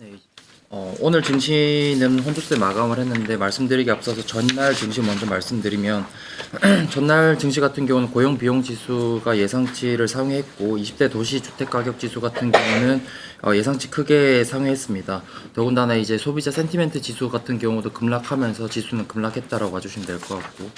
네, 어, 오늘 증시는 혼조세 마감을 했는데 말씀드리기 앞서서 전날 증시 먼저 말씀드리면 전날 증시 같은 경우는 고용 비용 지수가 예상치를 상회했고 20대 도시 주택 가격 지수 같은 경우는 어, 예상치 크게 상회했습니다. 더군다나 이제 소비자 센티멘트 지수 같은 경우도 급락하면서 지수는 급락했다라고 봐주시면 될 것 같고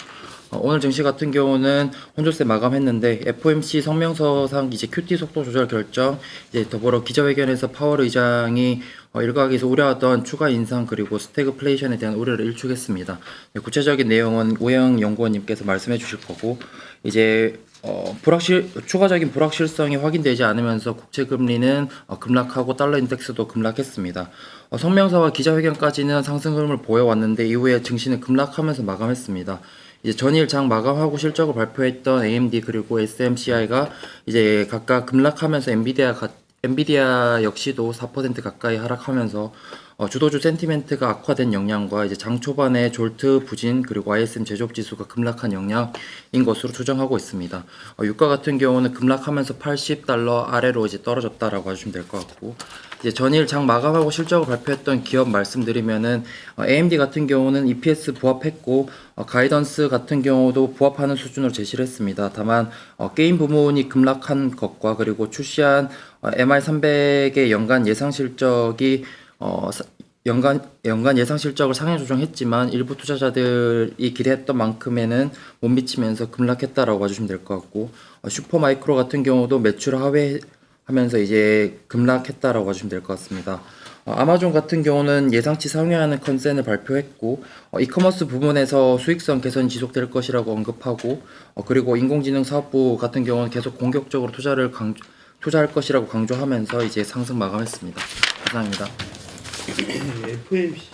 어, 오늘 증시 같은 경우는 혼조세 마감했는데 FOMC 성명서상 이제 QT 속도 조절 결정, 이제 더불어 기자회견에서 파월 의장이 어, 일각에서 우려하던 추가 인상 그리고 스태그플레이션에 대한 우려를 일축했습니다. 네, 구체적인 내용은 오영 연구원님께서 말씀해 주실 거고 이제 어, 불확실 추가적인 불확실성이 확인되지 않으면서 국채 금리는 어, 급락하고 달러 인덱스도 급락했습니다. 어, 성명서와 기자회견까지는 상승 흐름을 보여왔는데 이후에 증시는 급락하면서 마감했습니다. 이제 전일 장 마감하고 실적을 발표했던 AMD 그리고 SMCI가 이제 각각 급락하면서 엔비디아 가, 엔비디아 역시도 4% 가까이 하락하면서 어, 주도주 센티멘트가 악화된 영향과 이제 장 초반에 졸트 부진 그리고 ISM 제조업 지수가 급락한 영향인 것으로 추정하고 있습니다. 어, 유가 같은 경우는 급락하면서 80달러 아래로 이제 떨어졌다라고 하시면 될 것 같고 이제 전일 장 마감하고 실적을 발표했던 기업 말씀드리면은 어, AMD 같은 경우는 EPS 부합했고 어, 가이던스 같은 경우도 부합하는 수준으로 제시를 했습니다. 다만 어, 게임 부문이 급락한 것과 그리고 출시한 어, MI300의 연간 예상 실적이 어, 사- 연간 연간 예상 실적을 상향 조정했지만 일부 투자자들이 기대했던 만큼에는 못 미치면서 급락했다라고 봐주시면 될 것 같고 어, 슈퍼마이크로 같은 경우도 매출 하회하면서 이제 급락했다라고 봐주시면 될 것 같습니다. 어, 아마존 같은 경우는 예상치 상회하는 컨센을 발표했고 어, 이커머스 부문에서 수익성 개선이 지속될 것이라고 언급하고 어, 그리고 인공지능 사업부 같은 경우는 계속 공격적으로 투자를 강조, 투자할 것이라고 강조하면서 이제 상승 마감했습니다. 이상입니다. FMC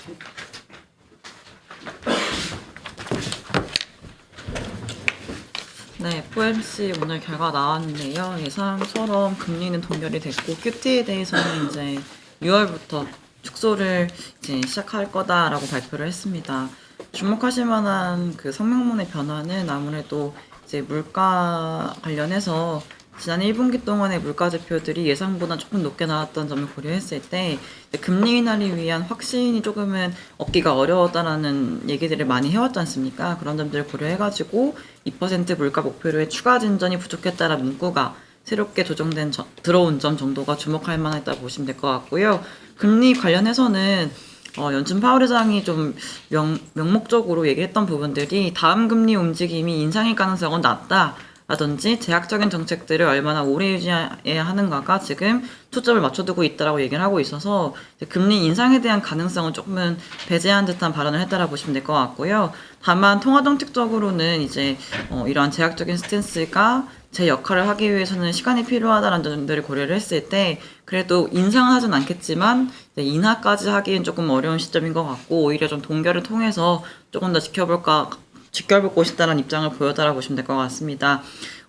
네, FOMC 오늘 결과 나왔는데요. 예상처럼 금리는 동결이 됐고 QT에 대해서는 이제 6월부터 축소를 이제 시작할 거다라고 발표를 했습니다. 주목하실 만한 그 성명문의 변화는 아무래도 이제 물가 관련해서 지난 1분기 동안의 물가 지표들이 예상보다 조금 높게 나왔던 점을 고려했을 때 금리 인하를 위한 확신이 조금은 얻기가 어려웠다라는 얘기들을 많이 해왔지 않습니까? 그런 점들을 고려해가지고 2% 물가 목표로의 추가 진전이 부족했다는 문구가 새롭게 조정된 점- 들어온 점 정도가 주목할 만했다 보시면 될 것 같고요. 금리 관련해서는 어, 연준 파월 의장이 좀 명, 명목적으로 얘기했던 부분들이 다음 금리 움직임이 인상일 가능성은 낮다. 라든지 제약적인 정책들을 얼마나 오래 유지해야 하는가가 지금 초점을 맞춰두고 있다라고 얘기를 하고 있어서 금리 인상에 대한 가능성은 조금은 배제한 듯한 발언을 했다라 보시면 될 것 같고요. 다만 통화 정책적으로는 이제 어, 이러한 제약적인 스탠스가 제 역할을 하기 위해서는 시간이 필요하다는 점들을 고려를 했을 때 그래도 인상은 하진 않겠지만 인하까지 하기엔 조금 어려운 시점인 것 같고 오히려 좀 동결을 통해서 조금 더 지켜볼까 지켜볼 것이다라는 입장을 보여달라 보시면 될 것 같습니다.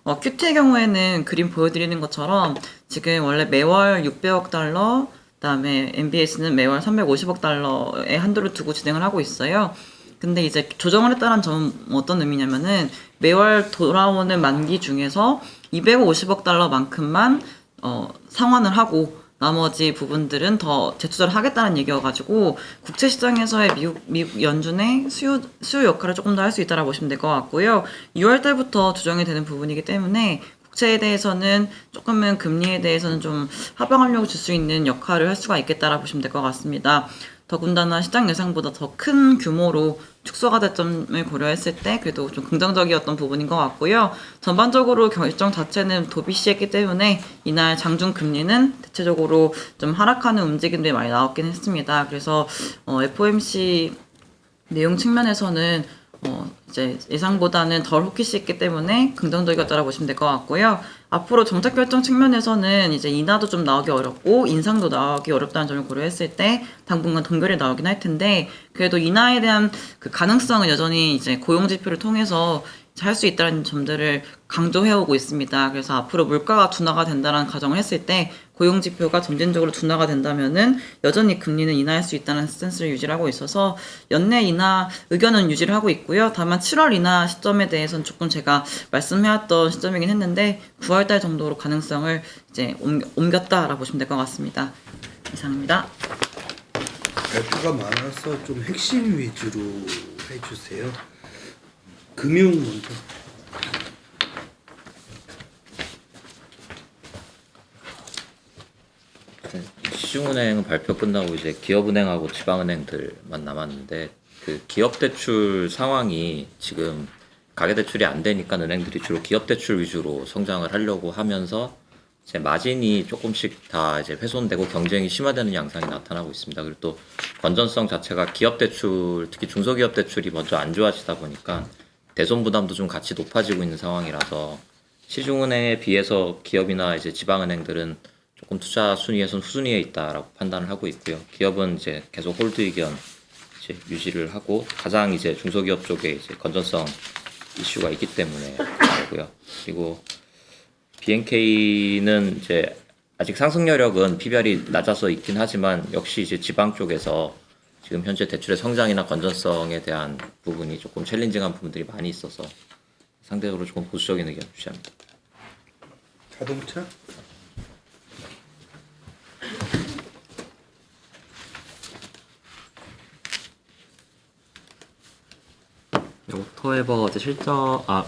어, 큐티의 경우에는 그림 보여드리는 것처럼 지금 원래 매월 600억 달러, 그 다음에 MBS는 매월 350억 달러의 한도를 두고 진행을 하고 있어요. 근데 이제 조정을 했다는 점은 어떤 의미냐면은 매월 돌아오는 만기 중에서 250억 달러만큼만 어, 상환을 하고 나머지 부분들은 더 재투자를 하겠다는 얘기여가지고 국채 시장에서의 미국, 미국 연준의 수요, 수요 역할을 조금 더 할 수 있다라고 보시면 될 것 같고요. 6월 달부터 조정이 되는 부분이기 때문에 국채에 대해서는 조금은 금리에 대해서는 좀 하방하려고 줄 수 있는 역할을 할 수가 있겠다라고 보시면 될 것 같습니다. 더군다나 시장 예상보다 더 큰 규모로 축소가 될 점을 고려했을 때 그래도 좀 긍정적이었던 부분인 것 같고요. 전반적으로 결정 자체는 도비시했기 때문에 이날 장중 금리는 대체적으로 좀 하락하는 움직임들이 많이 나왔긴 했습니다. 그래서 어, FOMC 내용 측면에서는 어, 이제 예상보다는 덜 호기시했기 때문에 긍정적이었다고 보시면 될 것 같고요. 앞으로 정책 결정 측면에서는 이제 인하도 좀 나오기 어렵고 인상도 나오기 어렵다는 점을 고려했을 때 당분간 동결이 나오긴 할 텐데 그래도 인하에 대한 그 가능성은 여전히 이제 고용 지표를 통해서 할 수 있다는 점들을 강조해오고 있습니다. 그래서 앞으로 물가가 둔화가 된다는 가정을 했을 때 고용 지표가 점진적으로 둔화가 된다면은 여전히 금리는 인하할 수 있다는 스탠스를 유지하고 있어서 연내 인하 의견은 유지를 하고 있고요. 다만 7월 인하 시점에 대해서는 조금 제가 말씀해왔던 시점이긴 했는데 9월달 정도로 가능성을 이제 옮- 옮겼다라고 보시면 될 것 같습니다. 이상입니다. 발표가 많아서 좀 핵심 위주로 해주세요. 금융 먼저. 시중은행은 발표 끝나고 이제 기업은행하고 지방은행들만 남았는데 그 기업 대출 상황이 지금 가계 대출이 안 되니까 은행들이 주로 기업 대출 위주로 성장을 하려고 하면서 이제 마진이 조금씩 다 이제 훼손되고 경쟁이 심화되는 양상이 나타나고 있습니다. 그리고 또 건전성 자체가 기업 대출 특히 중소기업 대출이 먼저 안 좋아지다 보니까 대손 부담도 좀 같이 높아지고 있는 상황이라서 시중은행에 비해서 기업이나 이제 지방은행들은 조금 투자 순위에선 후순위에 있다라고 판단을 하고 있고요. 기업은 이제 계속 홀드 의견 이제 유지를 하고 가장 이제 중소기업 쪽에 이제 건전성 이슈가 있기 때문에 그렇고요. 그리고 BNK는 이제 아직 상승 여력은 피별이 낮아서 있긴 하지만 역시 이제 지방 쪽에서 지금 현재 대출의 성장이나 건전성에 대한 부분이 조금 챌린징한 부분들이 많이 있어서 상대적으로 조금 보수적인 의견 주시합니다. 자동차? 옥토에버 이제 실적 아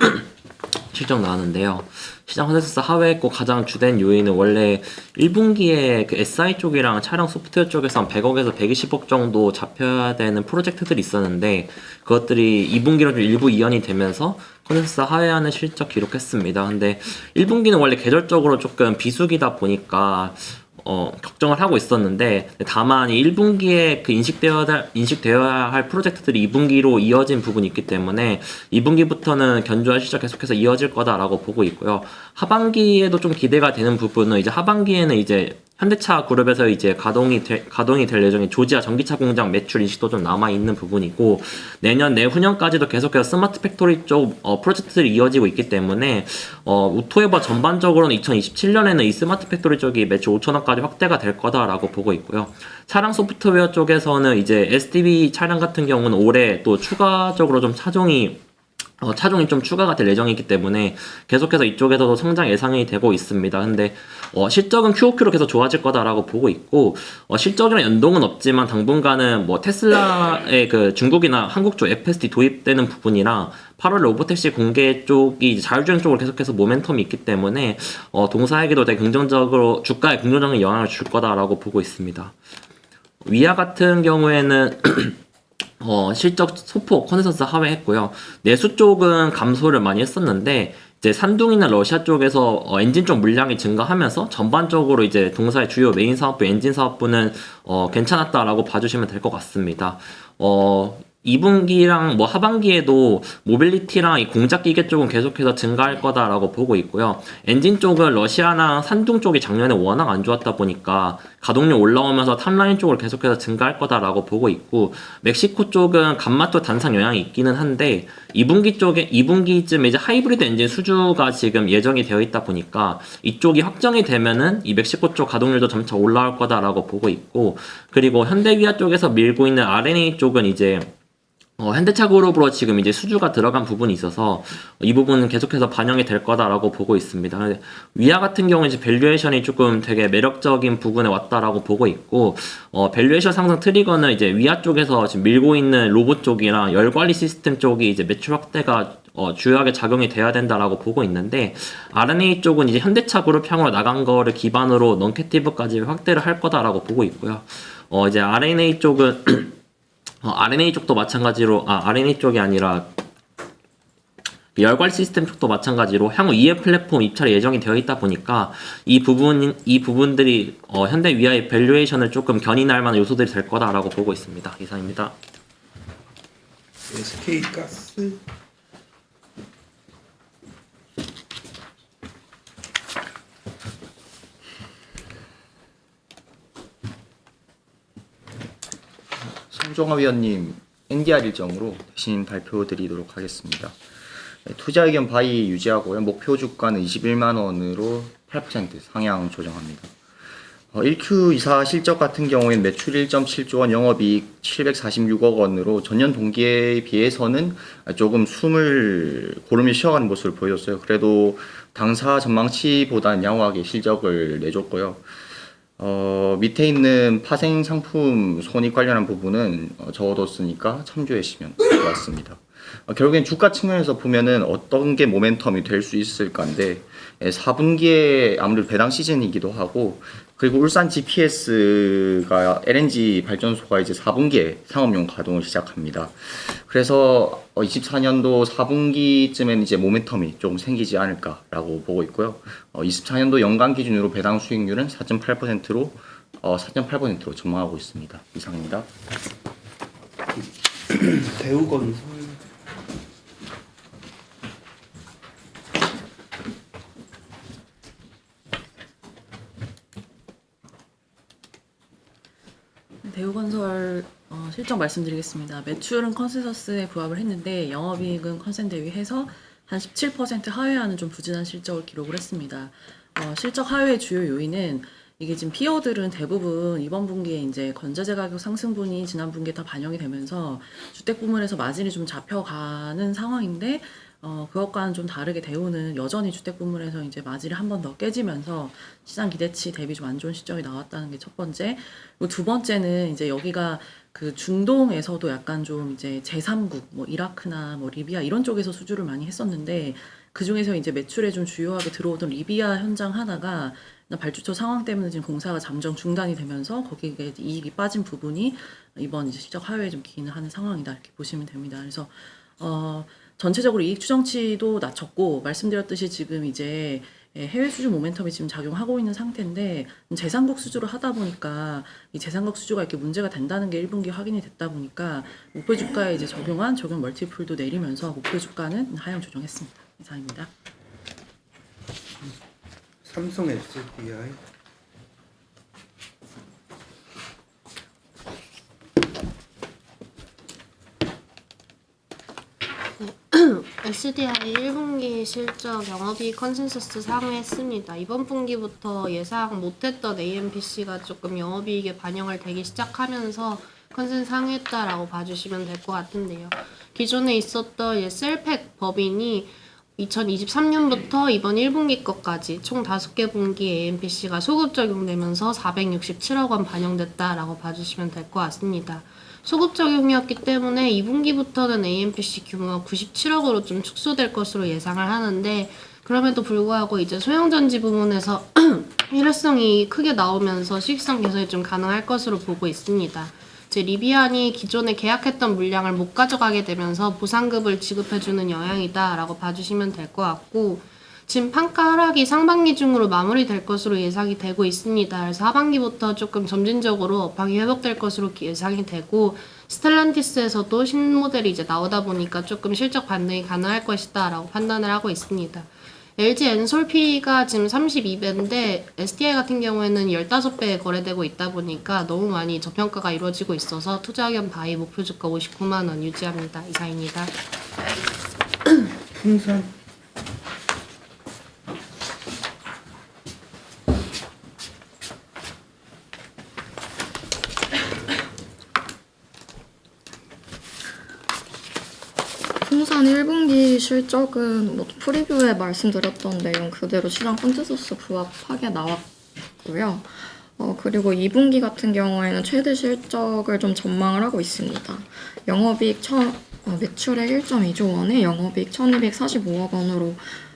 실적 나왔는데요. 시장 컨센서스 하회했고 가장 주된 요인은 원래 1분기에 그 SI 쪽이랑 차량 소프트웨어 쪽에서 한 100억에서 120억 정도 잡혀야 되는 프로젝트들이 있었는데 그것들이 2분기로 좀 일부 이연이 되면서 컨센서스 하회하는 실적 기록했습니다. 근데 1분기는 원래 계절적으로 조금 비수기다 보니까 어, 걱정을 하고 있었는데 다만 이 1분기에 그 인식되어야 할, 인식되어야 할 프로젝트들이 2분기로 이어진 부분이 있기 때문에 2분기부터는 견조한 실적 계속해서 이어질 거다라고 보고 있고요. 하반기에도 좀 기대가 되는 부분은 이제 하반기에는 이제 현대차 그룹에서 이제 가동이 되, 가동이 될 예정인 조지아 전기차 공장 매출 인식도 좀 남아 있는 부분이고 내년 내후년까지도 계속해서 스마트 팩토리 쪽 어, 프로젝트들이 이어지고 있기 때문에 어, 우토에버 전반적으로는 2027년에는 이 스마트 팩토리 쪽이 매출 5천억까지 확대가 될 거다라고 보고 있고요. 차량 소프트웨어 쪽에서는 이제 SDB 차량 같은 경우는 올해 또 추가적으로 좀 차종이 어, 차종이 좀 추가가 될 예정이기 때문에 계속해서 이쪽에서도 성장 예상이 되고 있습니다. 근데 어, 실적은 QOQ로 계속 좋아질 거다라고 보고 있고 어, 실적이랑 연동은 없지만 당분간은 뭐 테슬라의 그 중국이나 한국 쪽 FSD 도입되는 부분이랑 8월 로보택시 공개 쪽이 자율주행 쪽으로 계속해서 모멘텀이 있기 때문에 어, 동사에게도 되게 긍정적으로 주가에 긍정적인 영향을 줄 거다라고 보고 있습니다. 위아 같은 경우에는 어, 실적 소폭 컨센서스 하회했고요. 내수 쪽은 감소를 많이 했었는데 이제 산둥이나 러시아 쪽에서 어, 엔진 쪽 물량이 증가하면서 전반적으로 이제 동사의 주요 메인 사업부 엔진 사업부는 어, 괜찮았다라고 봐주시면 될 것 같습니다. 어, 2분기랑 뭐 하반기에도 모빌리티랑 이 공작 기계 쪽은 계속해서 증가할 거다라고 보고 있고요. 엔진 쪽은 러시아나 산둥 쪽이 작년에 워낙 안 좋았다 보니까 가동률 올라오면서 탑라인 쪽을 계속해서 증가할 거다라고 보고 있고 멕시코 쪽은 감마토 단상 영향이 있기는 한데 2분기 쪽에 2분기쯤에 이제 하이브리드 엔진 수주가 지금 예정이 되어 있다 보니까 이쪽이 확정이 되면은 이 멕시코 쪽 가동률도 점차 올라올 거다라고 보고 있고 그리고 현대위아 쪽에서 밀고 있는 RNA 쪽은 이제 어, 현대차 그룹으로 지금 이제 수주가 들어간 부분이 있어서 이 부분은 계속해서 반영이 될 거다라고 보고 있습니다. 위아 같은 경우는 이제 밸류에이션이 조금 되게 매력적인 부분에 왔다라고 보고 있고 어, 밸류에이션 상승 트리거는 이제 위아 쪽에서 지금 밀고 있는 로봇 쪽이랑 열 관리 시스템 쪽이 이제 매출 확대가 어, 주요하게 작용이 돼야 된다라고 보고 있는데 RNA 쪽은 이제 현대차 그룹 향으로 나간 거를 기반으로 넌캐티브까지 확대를 할 거다라고 보고 있고요. 어, 이제 RNA 쪽은 어, RNA 쪽도 마찬가지로 아 RNA 쪽이 아니라 열관 시스템 쪽도 마찬가지로 향후 EF 플랫폼 입찰 예정이 되어 있다 보니까 이 부분 이 부분들이 어, 현대 위아의 밸류에이션을 조금 견인할 만한 요소들이 될 거다라고 보고 있습니다. 이상입니다. SK 가스? 송종화 위원님 NDR 일정으로 대신 발표드리도록 하겠습니다. 네, 투자 의견 바이 유지하고요. 목표 주가는 21만 원으로 8% 상향 조정합니다. 어, 1Q 이사 실적 같은 경우에는 매출 1.7조 원, 영업이익 746억 원으로 전년 동기에 비해서는 조금 숨을 고르며 쉬어가는 모습을 보여줬어요. 그래도 당사 전망치보다는 양호하게 실적을 내줬고요. 어, 밑에 있는 파생 상품 손익 관련한 부분은 어, 적어뒀으니까 참조해 주시면 될것 같습니다. 어, 결국엔 주가 측면에서 보면은 어떤 게 모멘텀이 될 수 있을까인데 예, 4분기에 아무래도 배당 시즌이기도 하고 그리고 울산 GPS가 LNG 발전소가 이제 4분기에 상업용 가동을 시작합니다. 그래서 24년도 4분기쯤에는 이제 모멘텀이 좀 생기지 않을까라고 보고 있고요. 24년도 연간 기준으로 배당 수익률은 4.8%로 어, 4.8%로 전망하고 있습니다. 이상입니다. 대우건설 대우건설 어, 실적 말씀드리겠습니다. 매출은 컨센서스에 부합을 했는데 영업이익은 컨센 대비해서 한 17% 하회하는 좀 부진한 실적을 기록을 했습니다. 어, 실적 하회의 주요 요인은 이게 지금 피어들은 대부분 이번 분기에 이제 건자재 가격 상승분이 지난 분기에 다 반영이 되면서 주택 부문에서 마진이 좀 잡혀가는 상황인데 어, 그것과는 좀 다르게 대우는 여전히 주택 부문에서 이제 마진이 한 번 더 깨지면서 시장 기대치 대비 좀 안 좋은 실적이 나왔다는 게 첫 번째. 그리고 두 번째는 이제 여기가 그 중동에서도 약간 좀 이제 제3국, 뭐 이라크나 뭐 리비아 이런 쪽에서 수주를 많이 했었는데 그 중에서 이제 매출에 좀 주요하게 들어오던 리비아 현장 하나가 발주처 상황 때문에 지금 공사가 잠정 중단이 되면서 거기에 이익이 빠진 부분이 이번 이제 실적 하회에 좀 기인하는 상황이다 이렇게 보시면 됩니다. 그래서 어 전체적으로 이익 추정치도 낮췄고 말씀드렸듯이 지금 이제 예, 해외 수주 모멘텀이 지금 작용하고 있는 상태인데 재산국 수주를 하다 보니까 이 재산국 수주가 이렇게 문제가 된다는 게 1분기 확인이 됐다 보니까 목표 주가에 이제 적용한 적용 멀티플도 내리면서 목표 주가는 하향 조정했습니다. 이상입니다. 삼성 SDI SDI 1분기 실적 영업이익 컨센서스 상회했습니다. 이번 분기부터 예상 못했던 AMPC가 조금 영업이익에 반영을 되기 시작하면서 컨센 상회했다라고 봐주시면 될 것 같은데요. 기존에 있었던 예, 셀팩 법인이 2023년부터 이번 1분기 것까지 총 5개 분기 AMPC가 소급 적용되면서 467억 원 반영됐다라고 봐주시면 될 것 같습니다. 소급 적용이었기 때문에 2분기부터는 AMPC 규모가 97억으로 좀 축소될 것으로 예상을 하는데 그럼에도 불구하고 이제 소형전지 부문에서 일회성이 크게 나오면서 수익성 개선이 좀 가능할 것으로 보고 있습니다. 이제 리비안이 기존에 계약했던 물량을 못 가져가게 되면서 보상급을 지급해주는 영향이다라고 봐주시면 될 것 같고 지금 판가 하락이 상반기 중으로 마무리될 것으로 예상이 되고 있습니다. 그래서 하반기부터 조금 점진적으로 업황이 회복될 것으로 예상이 되고 스텔란티스에서도 신모델이 이제 나오다 보니까 조금 실적 반등이 가능할 것이다 라고 판단을 하고 있습니다. LG 엔솔피가 지금 32배인데 SDI 같은 경우에는 15배에 거래되고 있다 보니까 너무 많이 저평가가 이루어지고 있어서 투자 의견 바이 목표 주가 59만 원 유지합니다. 이상입니다. 풍산 풍산 1분기 실적은 뭐 프리뷰에 말씀드렸던 내용 그대로 시장 컨센서스 부합하게 나왔고요. 어, 그리고 2분기 같은 경우에는 최대 실적을 좀 전망을 하고 있습니다. 영업이익 천, 어, 매출액 1.2조 원에 영업이익 1245억 원으로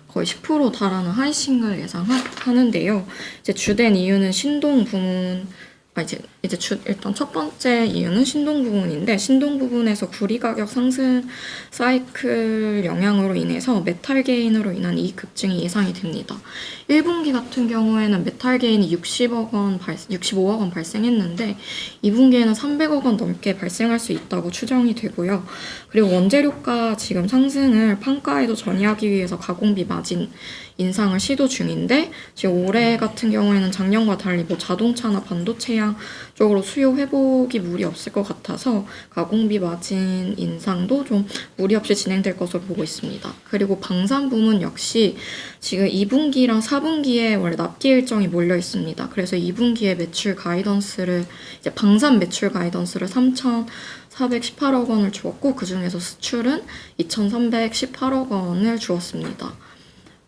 거의 10% 달하는 하이싱을 예상하는데요. 이제 주된 이유는 신동 부문 아, 이제 이제 주, 일단 첫 번째 이유는 신동 부분인데 신동 부분에서 구리 가격 상승 사이클 영향으로 인해서 메탈 게인으로 인한 이익 급증이 예상이 됩니다. 1분기 같은 경우에는 메탈 게인이 60억 원 발, 65억 원 발생했는데 2분기에는 300억 원 넘게 발생할 수 있다고 추정이 되고요. 그리고 원재료가 지금 상승을 판가에도 전이하기 위해서 가공비 마진 인상을 시도 중인데 지금 올해 같은 경우에는 작년과 달리 뭐 자동차나 반도체양 쪽으로 수요 회복이 무리 없을 것 같아서 가공비 마진 인상도 좀 무리 없이 진행될 것으로 보고 있습니다. 그리고 방산 부문 역시 지금 2분기랑 4분기에 원래 납기 일정이 몰려 있습니다. 그래서 2분기에 매출 가이던스를 이제 방산 매출 가이던스를 3,418억 원을 주었고 그 중에서 수출은 2,318억 원을 주었습니다.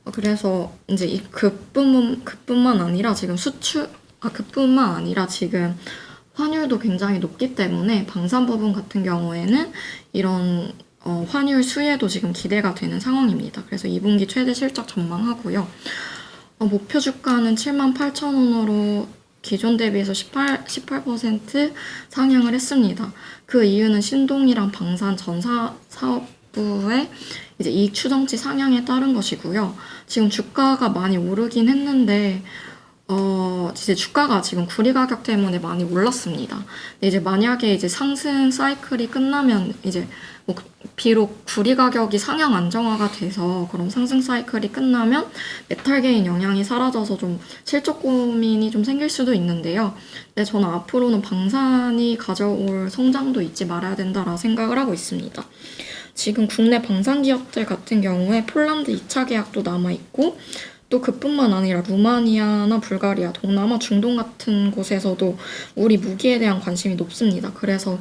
그래서 이제 이 그뿐만 그뿐만 아니라 지금 수출 아 그뿐만 아니라 지금 환율도 굉장히 높기 때문에 방산 부분 같은 경우에는 이런 어, 환율 수혜도 지금 기대가 되는 상황입니다. 그래서 2분기 최대 실적 전망하고요. 어, 목표 주가는 7만 8천 원으로 기존 대비해서 18, 18% 상향을 했습니다. 그 이유는 신동이랑 방산 전사 사업 부의 이제 이익 추정치 상향에 따른 것이고요. 지금 주가가 많이 오르긴 했는데 어, 이제 주가가 지금 구리 가격 때문에 많이 올랐습니다. 이제 만약에 이제 상승 사이클이 끝나면 이제 뭐 비록 구리 가격이 상향 안정화가 돼서 그럼 상승 사이클이 끝나면 메탈 게인 영향이 사라져서 좀 실적 고민이 좀 생길 수도 있는데요. 근데 저는 앞으로는 방산이 가져올 성장도 잊지 말아야 된다라 생각을 하고 있습니다. 지금 국내 방산 기업들 같은 경우에 폴란드 2차 계약도 남아 있고 또 그뿐만 아니라 루마니아나 불가리아, 동남아, 중동 같은 곳에서도 우리 무기에 대한 관심이 높습니다. 그래서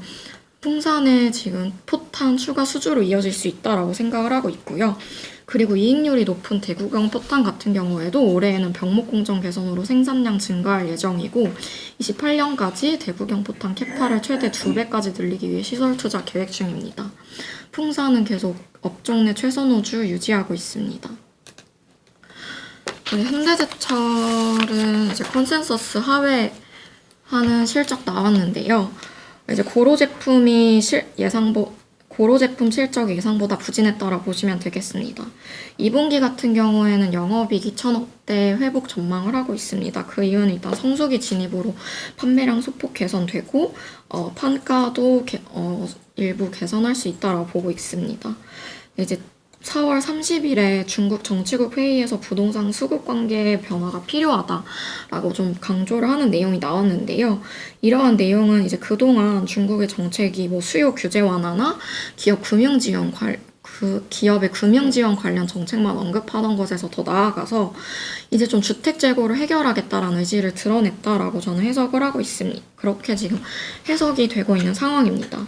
풍산의 지금 포탄 추가 수주로 이어질 수 있다라고 생각을 하고 있고요. 그리고 이익률이 높은 대구경 포탄 같은 경우에도 올해에는 병목 공정 개선으로 생산량 증가할 예정이고 28년까지 대구경 포탄 캐파를 최대 2배까지 늘리기 위해 시설 투자 계획 중입니다. 풍산은 계속 업종 내 최선 호주 유지하고 있습니다. 네, 현대제철은 이제 컨센서스 하회하는 실적 나왔는데요. 이제 고로 제품이 실, 예상보 고로 제품 실적이 예상보다 부진했다라 보시면 되겠습니다. 2분기 같은 경우에는 영업이익 2천억대 회복 전망을 하고 있습니다. 그 이유는 일단 성수기 진입으로 판매량 소폭 개선되고 어, 판가도 개, 어, 일부 개선할 수 있다라고 보고 있습니다. 이제 4월 30일에 중국 정치국 회의에서 부동산 수급 관계의 변화가 필요하다라고 좀 강조를 하는 내용이 나왔는데요. 이러한 내용은 이제 그동안 중국의 정책이 뭐 수요 규제 완화나 기업 금융 지원 관, 그 기업의 금융 지원 관련 정책만 언급하던 것에서 더 나아가서 이제 좀 주택 재고를 해결하겠다라는 의지를 드러냈다라고 저는 해석을 하고 있습니다. 그렇게 지금 해석이 되고 있는 상황입니다.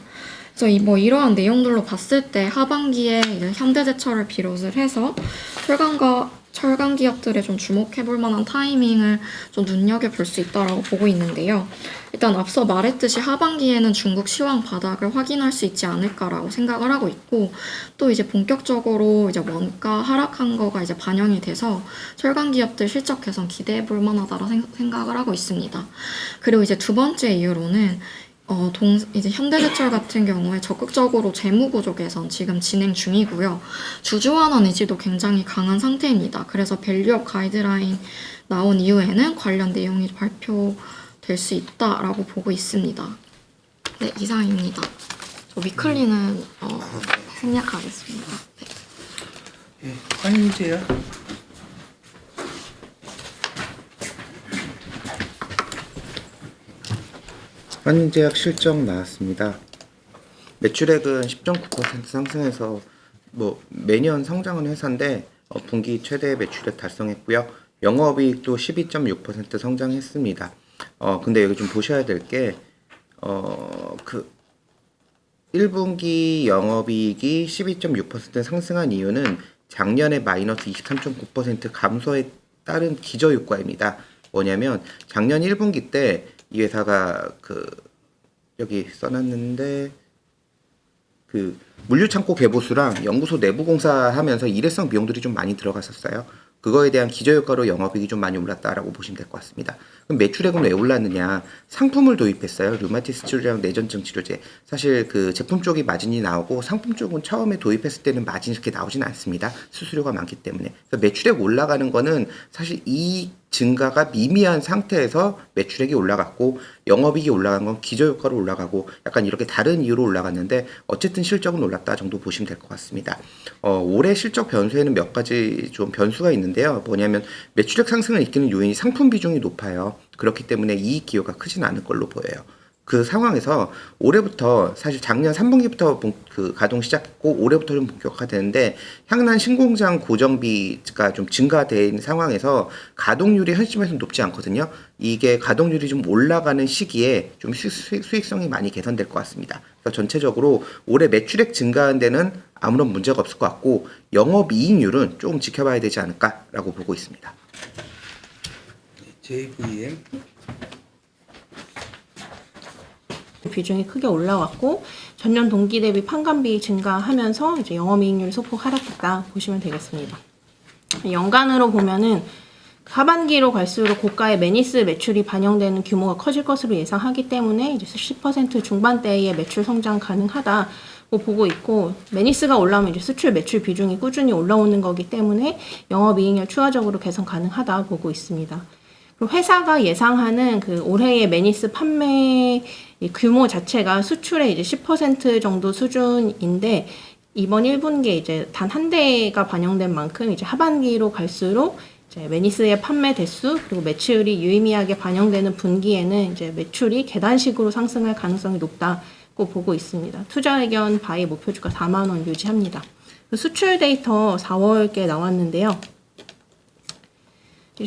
그래서 이 뭐 이러한 내용들로 봤을 때 하반기에 현대제철을 비롯을 해서 철강과 철강 기업들에 좀 주목해 볼 만한 타이밍을 좀 눈여겨 볼 수 있다라고 보고 있는데요. 일단 앞서 말했듯이 하반기에는 중국 시황 바닥을 확인할 수 있지 않을까라고 생각을 하고 있고 또 이제 본격적으로 이제 원가 하락한 거가 이제 반영이 돼서 철강 기업들 실적 개선 기대해 볼 만하다라 생- 생각을 하고 있습니다. 그리고 이제 두 번째 이유로는 어, 동, 이제 현대제철 같은 경우에 적극적으로 재무구조 개선 지금 진행 중이고요. 주주환원 의지도 굉장히 강한 상태입니다. 그래서 밸류업 가이드라인 나온 이후에는 관련 내용이 발표될 수 있다라고 보고 있습니다. 네, 이상입니다. 저 위클리는 어, 생략하겠습니다. 네. 예, 환율제야. 환제약 실적 나왔습니다. 매출액은 10.9% 상승해서 뭐 매년 성장은 회사인데 어, 분기 최대 매출액 달성했고요. 영업이익도 12.6% 성장했습니다. 어 근데 여기 좀 보셔야 될 게 어그 1분기 영업이익이 12.6% 상승한 이유는 작년에 마이너스 23.9% 감소에 따른 기저효과입니다. 뭐냐면 작년 1분기 때 이 회사가 그 여기 써놨는데 그 물류창고 개보수랑 연구소 내부 공사하면서 일회성 비용들이 좀 많이 들어갔었어요. 그거에 대한 기저효과로 영업이익이 좀 많이 올랐다라고 보시면 될 것 같습니다. 그럼 매출액은 왜 올랐느냐? 상품을 도입했어요. 류마티스 치료제랑 뇌전증 치료제. 사실 그 제품 쪽이 마진이 나오고 상품 쪽은 처음에 도입했을 때는 마진이 이렇게 나오진 않습니다. 수수료가 많기 때문에. 그래서 매출액 올라가는 거는 사실 이 증가가 미미한 상태에서 매출액이 올라갔고 영업이익이 올라간 건 기저효과로 올라가고 약간 이렇게 다른 이유로 올라갔는데 어쨌든 실적은 올랐다 정도 보시면 될 것 같습니다. 어, 올해 실적 변수에는 몇 가지 좀 변수가 있는데요. 뭐냐면 매출액 상승을 이끄는 요인이 상품 비중이 높아요. 그렇기 때문에 이익 기여가 크진 않을 걸로 보여요. 그 상황에서 올해부터 사실 작년 3분기부터 본- 그 가동 시작했고 올해부터 좀 본격화되는데 향난 신공장 고정비가 좀 증가된 상황에서 가동률이 현 시점에서는 높지 않거든요. 이게 가동률이 좀 올라가는 시기에 좀 수, 수익, 수익 성이 많이 개선될 것 같습니다. 그래서 전체적으로 올해 매출액 증가한 데는 아무런 문제가 없을 것 같고 영업이익률은 조금 지켜봐야 되지 않을까라고 보고 있습니다. JVM. 비중이 크게 올라왔고 전년 동기 대비 판관비 증가하면서 이제 영업이익률이 소폭 하락했다 보시면 되겠습니다. 연간으로 보면은 하반기로 갈수록 고가의 매니스 매출이 반영되는 규모가 커질 것으로 예상하기 때문에 이제 10% 중반대의 매출 성장 가능하다고 보고 있고 매니스가 올라오면 이제 수출 매출 비중이 꾸준히 올라오는 거기 때문에 영업 이익률 추가적으로 개선 가능하다 보고 있습니다. 그리고 회사가 예상하는 그 올해의 매니스 판매 이 규모 자체가 수출의 이제 10% 정도 수준인데 이번 1분기에 이제 단 한 대가 반영된 만큼 이제 하반기로 갈수록 이제 매니스의 판매 대수 그리고 매출이 유의미하게 반영되는 분기에는 이제 매출이 계단식으로 상승할 가능성이 높다고 보고 있습니다. 투자 의견 바이 목표 주가 4만 원 유지합니다. 그 수출 데이터 4월께 나왔는데요.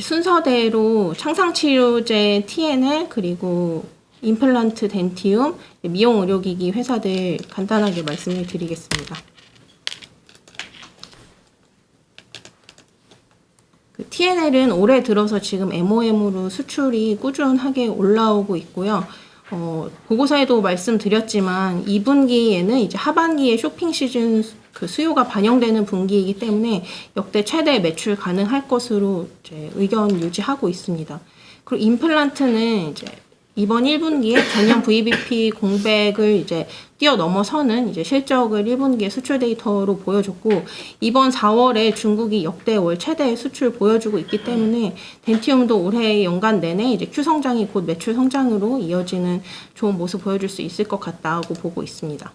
순서대로 창상치료제 TNL 그리고 임플란트 덴티움, 미용 의료기기 회사들 간단하게 말씀을 드리겠습니다. 그 TNL은 올해 들어서 지금 MOM으로 수출이 꾸준하게 올라오고 있고요. 어, 보고서에도 말씀드렸지만 2분기에는 이제 하반기에 쇼핑 시즌 수- 그 수요가 반영되는 분기이기 때문에 역대 최대 매출 가능할 것으로 이제 의견 유지하고 있습니다. 그리고 임플란트는 이제 이번 1분기에 전년 VBP 공백을 이제 뛰어넘어서는 이제 실적을 1분기에 수출 데이터로 보여줬고 이번 4월에 중국이 역대 월 최대 수출 보여주고 있기 때문에 덴티움도 올해 연간 내내 이제 Q 성장이 곧 매출 성장으로 이어지는 좋은 모습 보여줄 수 있을 것 같다고 보고 있습니다.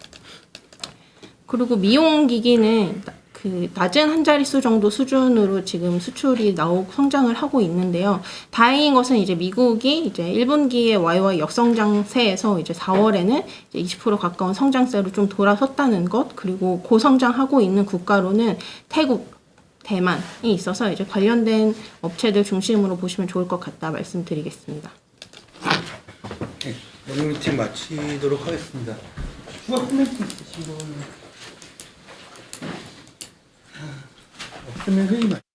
그리고 미용 기기는 나- 그 낮은 한 자릿수 정도 수준으로 지금 수출이 나오고 성장을 하고 있는데요. 다행인 것은 이제 미국이 이제 1분기에 YY 역성장세에서 이제 4월에는 이제 20% 가까운 성장세로 좀 돌아섰다는 것, 그리고 고성장하고 있는 국가로는 태국, 대만이 있어서 이제 관련된 업체들 중심으로 보시면 좋을 것 같다 말씀드리겠습니다. 네, 오늘 미팅 마치도록 하겠습니다. 추가 코멘트 있으신 분 없으면 회의 마.